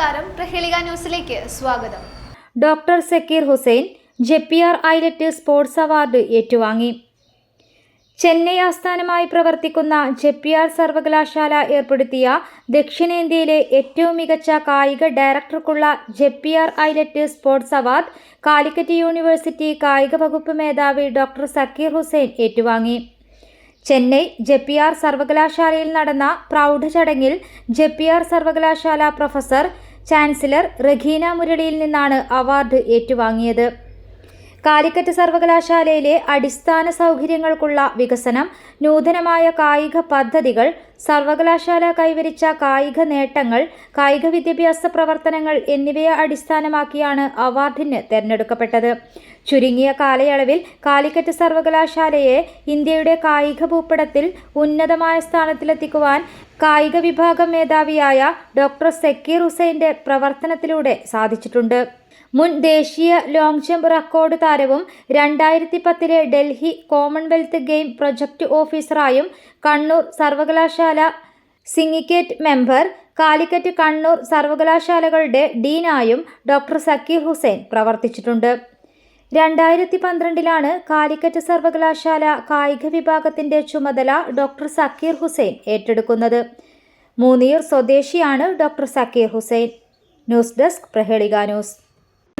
നമസ്കാരം. പ്രഹേളിക ന്യൂസിലേക്ക് സ്വാഗതം. Doctor Zakir Hussain Jeppiaar elite sports award ഏറ്റുവാങ്ങി. ചെന്നൈ ആസ്ഥാനമായി പ്രവർത്തിക്കുന്ന ജെപ്പിയാർ സർവകലാശാല ഏർപ്പെടുത്തിയ ദക്ഷിണേന്ത്യയിലെ ഏറ്റവും മികച്ച കായിക ഡയറക്ടർക്കുള്ള Jeppiaar elite sports award Calicut university കായിക വകുപ്പ് മേധാവി ഡോക്ടർ സക്കീർ ഹുസൈൻ ഏറ്റുവാങ്ങി. ചെന്നൈ ജെപ്പിയാർ സർവകലാശാലയിൽ നടന്ന പ്രൗഢ ചടങ്ങിൽ ജെപ്പിയാർ സർവകലാശാല പ്രൊഫസർ ചാൻസലർ റഖീന മുരളിയിൽ നിന്നാണ് അവാർഡ് ഏറ്റുവാങ്ങിയത്. കാലിക്കറ്റ് സർവകലാശാലയിലെ അടിസ്ഥാന സൗകര്യങ്ങൾക്കുള്ള വികസനം നൂതനമായ കായിക പദ്ധതികൾ സർവകലാശാല കൈവരിച്ച കായിക നേട്ടങ്ങൾ കായിക വിദ്യാഭ്യാസ പ്രവർത്തനങ്ങൾ എന്നിവയെ അടിസ്ഥാനമാക്കിയാണ് അവാർഡിന് തെരഞ്ഞെടുക്കപ്പെട്ടത്. ചുരുങ്ങിയ കാലയളവിൽ കാലിക്കറ്റ് സർവകലാശാലയെ ഇന്ത്യയുടെ കായിക ഭൂപടത്തിൽ ഉന്നതമായ സ്ഥാനത്തിലെത്തിക്കുവാൻ കായിക വിഭാഗം മേധാവിയായ ഡോക്ടർ സക്കീർ ഹുസൈന്റെ പ്രവർത്തനത്തിലൂടെ സാധിച്ചിട്ടുണ്ട്. മുൻ ദേശീയ ലോങ് ജമ്പ് റെക്കോർഡ് താരവും രണ്ടായിരത്തി പത്തിലെ ഡൽഹി കോമൺവെൽത്ത് ഗെയിം പ്രൊജക്ട് ഓഫീസറായും കണ്ണൂർ സർവകലാശാല സിങ്ങിക്കേറ്റ് മെമ്പർ കാലിക്കറ്റ് കണ്ണൂർ സർവകലാശാലകളുടെ ഡീനായും ഡോക്ടർ സക്കീർ ഹുസൈൻ പ്രവർത്തിച്ചിട്ടുണ്ട്. രണ്ടായിരത്തി പന്ത്രണ്ടിലാണ് കാലിക്കറ്റ് സർവകലാശാല കായിക വിഭാഗത്തിന്റെ ചുമതല ഡോക്ടർ സക്കീർ ഹുസൈൻ ഏറ്റെടുക്കുന്നത്. മൂന്നിയർ സ്വദേശിയാണ് doctor Zakir Hussain. News desk Prahelika news.